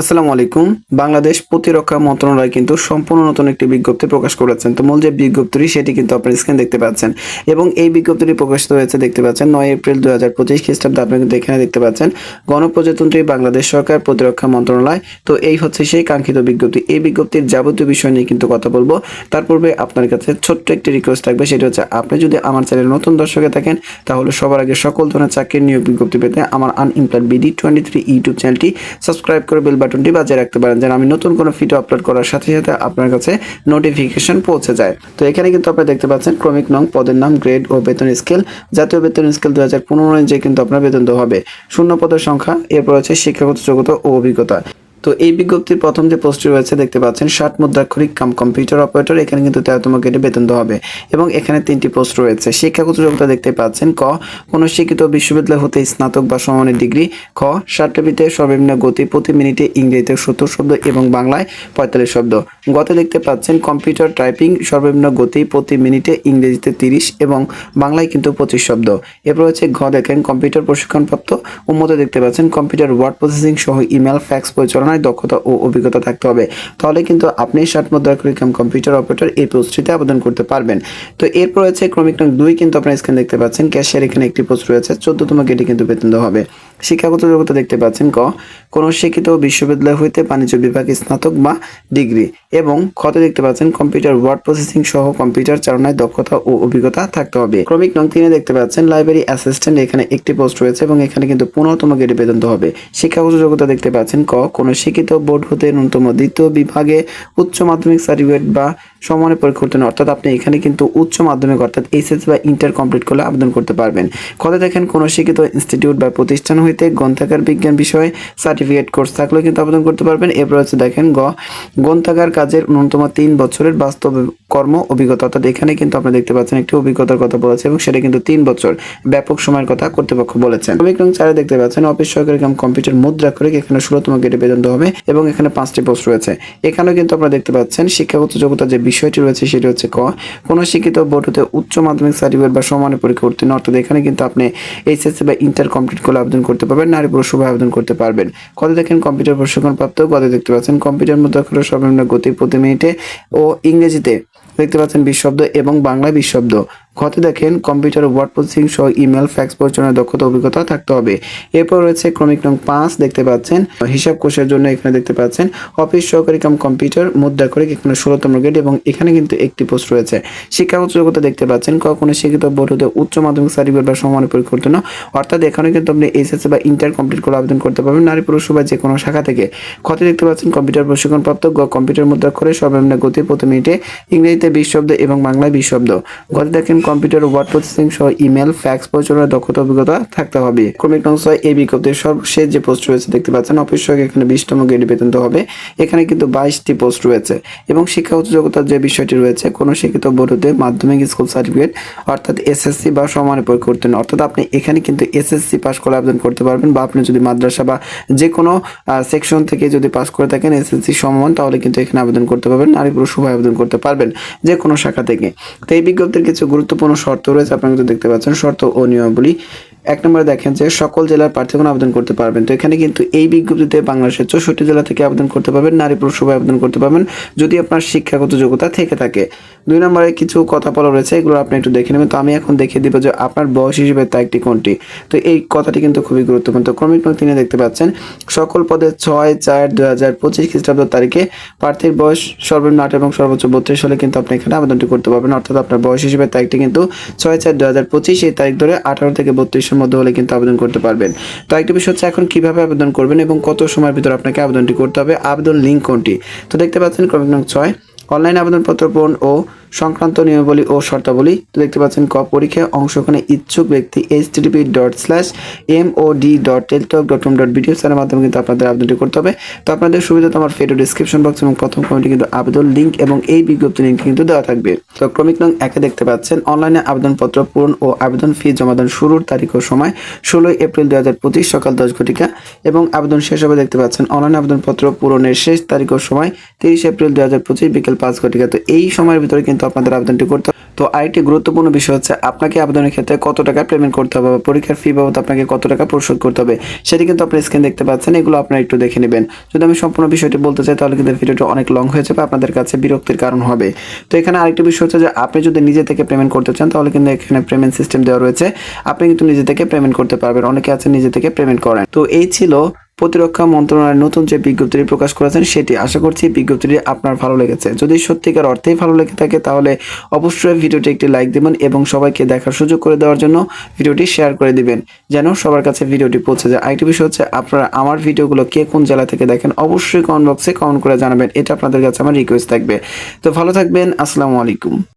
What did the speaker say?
আসসালামু আলাইকুম। বাংলাদেশ প্রতিরক্ষা মন্ত্রণালয় কিন্তু সম্পূর্ণ নতুন একটি বিজ্ঞপ্তি প্রকাশ করেছেন। তো মূল যে বিজ্ঞপ্তিটি, সেটি কিন্তু আপনার স্ক্রিন দেখতে পাচ্ছেন। এবং এই বিজ্ঞপ্তিটি প্রকাশিত হয়েছে, দেখতে পাচ্ছেন, নয় এপ্রিল দুই হাজার পঁচিশ খ্রিস্টাব্দে। আপনি কিন্তু এখানে দেখতে পাচ্ছেন, গণপ্রজাতন্ত্রী বাংলাদেশ সরকার প্রতিরক্ষা মন্ত্রণালয়। তো এই হচ্ছে সেই কাঙ্ক্ষিত বিজ্ঞপ্তি। এই বিজ্ঞপ্তির যাবতীয় বিষয় নিয়ে কিন্তু কথা বলব। তার পূর্বে আপনার কাছে ছোট্ট একটি রিকোয়েস্ট থাকবে, সেটি হচ্ছে, আপনি যদি আমার চ্যানেল নতুন দর্শকে থাকেন, তাহলে সবার আগে সকল ধরনের চাকরির নিয়োগ বিজ্ঞপ্তি পেতে আমার unemployed BD twenty three YouTube চ্যানেলটি সাবস্ক্রাইব করে বেল বাটনটি বাজিয়ে রাখতে পারেন যেন আমি নতুন কোনো ভিডিও আপলোড করার সাথে সাথে আপনার কাছে নোটিফিকেশন পৌঁছে যায়। তো এখানে কিন্তু আপনি দেখতে পাচ্ছেন ক্রমিক নং, পদের নাম গ্রেড ও বেতন স্কেল জাতীয় বেতন স্কেল দু হাজার পনেরো অনুযায়ী কিন্তু আপনার বেতন হবে। শূন্য পদের সংখ্যা, এরপর হচ্ছে শিক্ষাগত যোগ্যতা ও অভিজ্ঞতা। তো এই বিজ্ঞপ্তির প্রথম যে পোস্টটি রয়েছে, দেখতে পাচ্ছেন, ষাট মুদ্রাক্ষরিক কাম কম্পিউটার অপারেটর, এখানে কিন্তু তেরোতম গেটে বেতন দেওয়া হবে। এবং এখানে তিনটি পোস্ট রয়েছে। শিক্ষাগত যোগ্যতা দেখতে পাচ্ছেন, ক, কোনো শিক্ষিত বিশ্ববিদ্যালয় হতে স্নাতক বা সমানের ডিগ্রি, খ ষাটটিতে সর্বনিম্ন গতি প্রতি মিনিটে ইংরেজিতে সত্তর শব্দ এবং বাংলায় পঁয়তাল্লিশ শব্দ। গতে দেখতে পাচ্ছেন, কম্পিউটার টাইপিং সর্বনিম্ন গতি প্রতি মিনিটে ইংরেজিতে তিরিশ এবং বাংলায় কিন্তু পঁচিশ শব্দ। এরপর হচ্ছে ঘ দেখেন, কম্পিউটার প্রশিক্ষণপ্রাপ্ত। উন্মত দেখতে পাচ্ছেন, কম্পিউটার ওয়ার্ড প্রসেসিং সহ ইমেল, ফ্যাক্স পরিচালনায় দক্ষতা ও অভিজ্ঞতা থাকতে হবে। তাহলে কিন্তু আপনি ষাট মুদ্রা কাম কম্পিউটার অপারেটর এই পোস্টটিতে আবেদন করতে পারবেন। তো এরপর হচ্ছে ক্রমিক নং দুই কিন্তু আপনার স্ক্রিন দেখতে পাচ্ছেন। ক্যাশিয়ার এখানে একটি পোস্ট রয়েছে। চোদ্দতম গেটে কিন্তু বেতন দেওয়া হবে। শিক্ষাগত যোগ্যতা দেখতে পাচ্ছেন ক, কোনো শিক্ষিত বিশ্ববিদ্যালয় হইতে বাণিজ্য বিভাগে স্নাতক বা ডিগ্রি এবং ক্ষত দেখতে পাচ্ছেন কম্পিউটার ওয়ার্ড প্রসেসিং সহ কম্পিউটার চালনায় দক্ষতা ও অভিজ্ঞতা থাকতে হবে। ক্রমিক নং তিনে দেখতে পাচ্ছেন লাইব্রেরি অ্যাসিস্ট্যান্ট এখানে একটি পোস্ট রয়েছে এবং এখানে কিন্তু পনেরোতম গেটে বেতন হবে। শিক্ষাগত যোগ্যতা দেখতে পাচ্ছেন ক, কোনো শিক্ষিত বোর্ড হতে ন্যূনতম দ্বিতীয় বিভাগে উচ্চ মাধ্যমিক সার্টিফিকেট বা সমানের পরীক্ষা উত্তীর্ণ অর্থাৎ আপনি এখানে কিন্তু উচ্চ মাধ্যমিক, অর্থাৎ এইচএস বা ইন্টার কমপ্লিট করলে আবেদন করতে পারবেন। কথা দেখেন, কোনো শিক্ষিত ইনস্টিটিউট বা প্রতিষ্ঠান হইতে গ্রন্থাগার বিজ্ঞান বিষয়ে সার্টিফিকেট কোর্স থাকলেও কিন্তু আবেদন করতে পারবেন। এরপর হচ্ছে দেখেন, গ, গ্রন্থাগার কাজের ন্যূনতম তিন বছরের বাস্তব কর্ম অভিজ্ঞতা, অর্থাৎ এখানে কিন্তু আপনি দেখতে পাচ্ছেন একটি অভিজ্ঞতার কথা বলেছে এবং সেটা কিন্তু তিন বছর ব্যাপক সময়ের কথা কর্তৃপক্ষ বলেছেন। নং চারে দেখতে পাচ্ছেন, অফিস সহকারী কাম, কম্পিউটার, মুদ্রা করে এখানে ষোলোতম গেটে বেতন হবে এবং এখানে পাঁচটি পোস্ট রয়েছে। এখানেও কিন্তু আপনারা দেখতে পাচ্ছেন, শিক্ষাগত যোগ্যতা যে বিষয়টি রয়েছে সেটি হচ্ছে ক, কোনো শিক্ষিত বোর্ড হতে উচ্চ মাধ্যমিক সার্টিফিকেট বা সমানের পরীক্ষা উত্তীর্ণ, অর্থাৎ এখানে কিন্তু আপনি এইচএসসি বা ইন্টার কমপ্লিট করে আবেদন করতে পারবেন, নারী পুরুষ উভয় আবেদন করতে পারবেন। কত দেখেন কম্পিউটার প্রশিক্ষণ প্রাপ্ত কত দেখতে পাচ্ছেন? কম্পিউটার মধ্যে করে সর্বনিম্ন গতি প্রতি মিনিটে ও ইংরেজিতে দেখতে পাচ্ছেন বিশ এবং বাংলা বিশ ঘতে দেখেন, কম্পিউটার ওয়ার্ড প্রসেসিং সহ ইমেল ফ্যাক্স পরিচালনার দক্ষতা, অভিজ্ঞতা থাকতে হবে। এরপর রয়েছে ক্রমিক নং পাঁচ, দেখতে পাচ্ছেন, হিসাব কোষের জন্য এখানে দেখতে পাচ্ছেন, অফিস সহকারী কাম কম্পিউটার, মুদ্রা করে এখানে ষোলোতম গ্রেড এবং এখানে কিন্তু একটি পোস্ট রয়েছে। শিক্ষাগত যোগ্যতা দেখতে পাচ্ছেন কখনো শিক্ষিত বোর্ড উচ্চ মাধ্যমিক, সার্টিফিকেট বা সমানের উত্তীর্ণ অর্থাৎ এখানে কিন্তু আপনি এসএসসি বা ইন্টার কমপ্লিট করে আবেদন করতে পারবেন, নারী, পুরুষ বা যে কোনো শাখা থেকে। ক্ষতি দেখতে পাচ্ছেন, কম্পিউটার প্রশিক্ষণপ্রাপ্ত কম্পিউটার মুদ্রা করে সর্বনিম্ন গতি প্রতি মিনিটে ইংরেজিতে বিশ শব্দ এবং বাংলায় বিশ শব্দ। গত দেখেন কম্পিউটার ওয়ার্ড প্রসেসিং সহ ইমেল ফ্যাক্স পরিচালনার দক্ষতা, অভিজ্ঞতা থাকতে হবে। ক্রমিক নং ছয় এই বিজ্ঞপ্তির সর্বশেষ যে পোস্ট রয়েছে দেখতে পাচ্ছেন সহকারী এখানে বিশতম গ্রেডে বেতন হবে। এখানে কিন্তু বাইশটি পোস্ট রয়েছে। এবং শিক্ষাগত যোগ্যতার যে বিষয়টি রয়েছে, কোনো শিক্ষিত বোর্ডতে মাধ্যমিক স্কুল সার্টিফিকেট অর্থাৎ এসএসসি বা সমানের পরীক্ষা উত্তীর্ণ অর্থাৎ আপনি এখানে কিন্তু এসএসসি পাস করে আবেদন করতে পারবেন বা আপনি যদি মাদ্রাসা বা যে কোনো সেকশন থেকে যদি পাস করে থাকেন এসএসসি সমান, তাহলে কিন্তু এখানে আবেদন করতে পারবেন। নারী পুরুষ উভয় আবেদন করতে পারবেন যে কোনো শাখা থেকে। তো এই বিজ্ঞপ্তির কিছু গুরুত্বপূর্ণ শর্ত রয়েছে, আপনারা কিন্তু দেখতে পাচ্ছেন, শর্ত ও নিয়মাবলী। এক নম্বরে দেখেন যে সকল জেলার প্রার্থীগণ আবেদন করতে পারবেন। তো এখানে কিন্তু এই বিজ্ঞপ্তিতে বাংলাদেশের চৌষট্টি জেলা থেকে আবেদন করতে পারবেন, নারী পুরুষ সবাই আবেদন করতে পারবেন, যদি আপনার শিক্ষাগত যোগ্যতা থেকে থাকে। দুই নম্বরে কিছু কথা বলা রয়েছে, এগুলো আপনি একটু দেখে নেবেন। তো আমি এখন দেখিয়ে দিব যে আপনার বয়স হিসেবে তা একটি কোনটি। তো এই কথাটি কিন্তু খুবই গুরুত্বপূর্ণ। তো ক্রমিক তিনে দেখতে পাচ্ছেন, সকল পদে ছয় চার দুই হাজার পঁচিশ খ্রিস্টাব্দ তারিখে প্রার্থীর বয়স সর্বনিম্ন আট এবং সর্বোচ্চ বত্রিশ হলে কিন্তু আপনি এখানে আবেদনটি করতে পারবেন। অর্থাৎ আপনার বয়স হিসেবে তারিখটি কিন্তু ছয় চার দুই হাজার পঁচিশ, এই তারিখ ধরে আঠারো থেকে বত্রিশের মধ্যে হলে কিন্তু আবেদন করতে পারবেন। তো একটি বিষয় হচ্ছে এখন কীভাবে আবেদন করবেন এবং কত সময়ের ভিতরে আপনাকে আবেদনটি করতে হবে, আবেদন লিঙ্ক কোনটি? তো দেখতে পাচ্ছেন ক্রমিক নং ছয় অনলাইন আবেদনপত্র পূরণ ও সংক্রান্ত নিয়মাবলী ও শর্তাবলী। তো দেখতে পাচ্ছেন ক পরীক্ষায় অংশগ্রহণে ইচ্ছুক ব্যক্তি H TDP dot slash M O D dot Teletalk dot com dot video সারের মাধ্যমে কিন্তু আপনাদের আবেদনটি করতে হবে। তো আপনাদের সুবিধা তো আমার ফেটো ডিসক্রিপশন বক্স এবং প্রথম কমেন্টে কিন্তু আবেদন লিঙ্ক এবং এই বিজ্ঞপ্তি লিঙ্ক কিন্তু দেওয়া থাকবে। তো ক্রমিক নং একে দেখতে পাচ্ছেন অনলাইনে আবেদনপত্র পূরণ ও আবেদন ফি জমাদান শুরুর তারিখ ও সময় ষোলোই এপ্রিল দু হাজার পঁচিশ সকাল দশ ঘটিকা এবং আবেদন শেষ হবে দেখতে পাচ্ছেন অনলাইন আবেদনপত্র পূরণের শেষ তারিখ ও সময় তিরিশ এপ্রিল দু হাজার পঁচিশ বিকেল পাঁচ ঘটিকা। তো এই সময়ের ভিতরে কিন্তু কিন্তু আপনাদের আবেদনটি করতে হবে। তো আরেকটি গুরুত্বপূর্ণ বিষয় হচ্ছে, আপনাকে আবেদনের ক্ষেত্রে কত টাকা পেমেন্ট করতে হবে বা পরীক্ষার ফি বাবদ আপনাকে কত টাকা পরিশোধ করতে হবে, সেটি কিন্তু আপনি স্ক্রিন দেখতে পাচ্ছেন, এগুলো আপনারা একটু দেখে নেবেন। যদি আমি সম্পূর্ণ বিষয়টি বলতে চাই, তাহলে কিন্তু ভিডিওটি অনেক লং হয়ে যাবে, আপনাদের কাছে বিরক্তির কারণ হবে। তো এখানে আরেকটি বিষয় হচ্ছে যে, আপনি যদি নিজে থেকে পেমেন্ট করতে চান, তাহলে কিন্তু এখানে পেমেন্ট সিস্টেম দেওয়া রয়েছে। আপনি কিন্তু নিজে থেকে পেমেন্ট করতে পারবেন, অনেকে আছে নিজে থেকে পেমেন্ট করেন। তো এই ছিল প্রতিরক্ষা মন্ত্রণালয়ের নতুন যে বিজ্ঞপ্তিটি প্রকাশ করেছেন সেটি আশা করছি বিজ্ঞপ্তিটি আপনার ভালো লেগেছে। যদি সত্যিকার অর্থেই ভালো লেগে থাকে তাহলে অবশ্যই ভিডিওটি একটি লাইক দিবেন এবং সবাইকে দেখার সুযোগ করে দেওয়ার জন্য ভিডিওটি শেয়ার করে দিবেন। যেন সবার কাছে ভিডিওটি পৌঁছে যায়। আরেকটি বিষয় হচ্ছে আপনারা আমার ভিডিওগুলো কে কোন জেলা থেকে দেখেন অবশ্যই কমেন্ট বক্সে কমেন্ট করে জানাবেন। এটা আপনাদের কাছে আমার রিকোয়েস্ট থাকবে। তো ভালো থাকবেন। আসসালামু আলাইকুম।